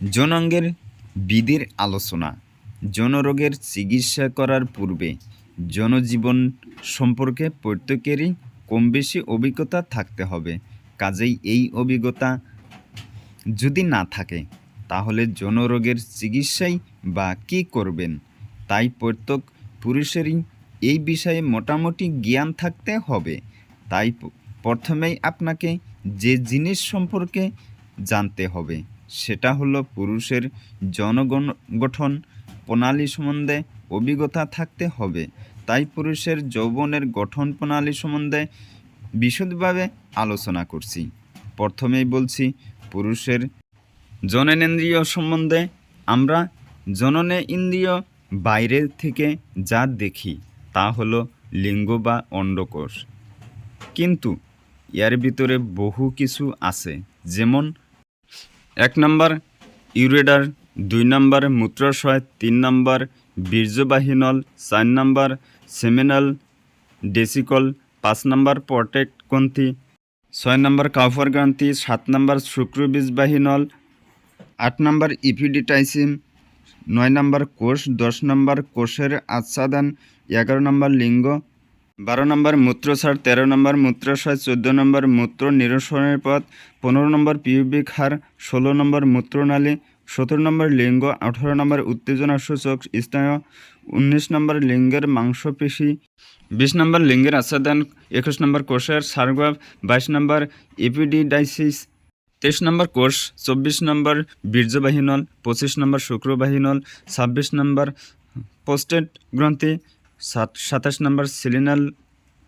যৌনাঙ্গের বিধির আলোচনা যৌনরোগের চিকিৎসা করার পূর্বে যৌনজীবন সম্পর্কে প্রত্যেকেরই কম বেশি অভিজ্ঞতা থাকতে হবে। কাজেই এই অভিজ্ঞতা যদি না থাকে, তাহলে যৌনরোগের চিকিৎসাই বা কী করবেন? তাই প্রত্যেক পুরুষেরই এই বিষয়ে মোটামুটি জ্ঞান থাকতে হবে। তাই প্রথমেই আপনাকে যে জিনিস সম্পর্কে জানতে হবে সেটা হলো পুরুষের জনগণ গঠন প্রণালী সম্বন্ধে অভিজ্ঞতা থাকতে হবে। তাই পুরুষের যৌবনের গঠন প্রণালী সম্বন্ধে বিশদভাবে আলোচনা করছি। প্রথমেই বলছি, পুরুষের জননেন্দ্রিয় সম্বন্ধে আমরা জননে ইন্দ্রিয় বাইরে থেকে যা দেখি, তা হলো লিঙ্গ বা অন্ডকোষ। কিন্তু এর ভিতরে বহু কিছু আছে, যেমন এক নম্বর, ইউরেডার। দুই নম্বর মূত্রাশয় তিন নম্বর, বীর্যবাহিনল। চার নম্বর, সেমিনাল ডেসিকল। পাঁচ নম্বর পটেক্ট গ্রন্থি। ছয় নম্বর, কাউফার গ্রন্থি। সাত নম্বর, শুক্রবীজবাহিনল। আট নম্বর, ইপিডিটাইসিম। নয় নম্বর, কোষ। দশ নম্বর, কোষের আচ্ছাদান। এগারো নম্বর, লিঙ্গ। বারো নম্বর মূত্রসার, তেরো নম্বর মূত্রাশয় চোদ্দ নম্বর মূত্র নিরসনের পথ, পনেরো নম্বর পিউবিক হার ষোলো নম্বর মূত্রনালী, সতেরো নম্বর লিঙ্গ, আঠারো নম্বর উত্তেজনা সূচক স্নায়ু, উনিশ নম্বর লিঙ্গের মাংসপেশি, বিশ নম্বর লিঙ্গের আচ্ছাদন, একুশ নম্বর কোষের সার্গাব, বাইশ নম্বর এপিডিডাইসিস তেইশ নম্বর কোষ, চব্বিশ নম্বর বীর্যবাহিনল পঁচিশ নম্বর শুক্রবাহিনল ছাব্বিশ নম্বর পোস্টেড গ্রন্থি সাত, সাতাশ নম্বর সিলিনাল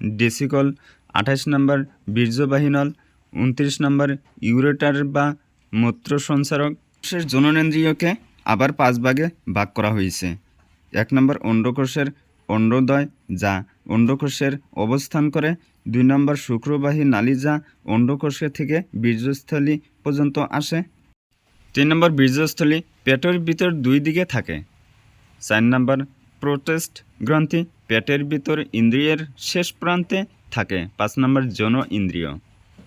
ডেসিকল, আঠাশ নম্বর বীর্যবাহিনল, উনত্রিশ নম্বর ইউরেটার বা মূত্র সঞ্চারক কোষের জননেন্দ্রিয়কে আবার পাঁচ ভাগে ভাগ করা হয়েছে। এক নম্বর অন্ডকোষের অন্ডোদয়, যা অন্ডকোষের অবস্থান করে। দুই নম্বর শুক্রবাহী নালী, যা অন্ডকোষে থেকে বীর্যস্থলী পর্যন্ত আসে। তিন নম্বর বীর্যস্থলী পেটের ভিতর দুই দিকে থাকে। চার নম্বর প্রোটেস্ট গ্রন্থি পেটের ভিতর ইন্দ্রিয়ের শেষ প্রান্তে থাকে। পাঁচ নম্বর যৌন ইন্দ্রিয়।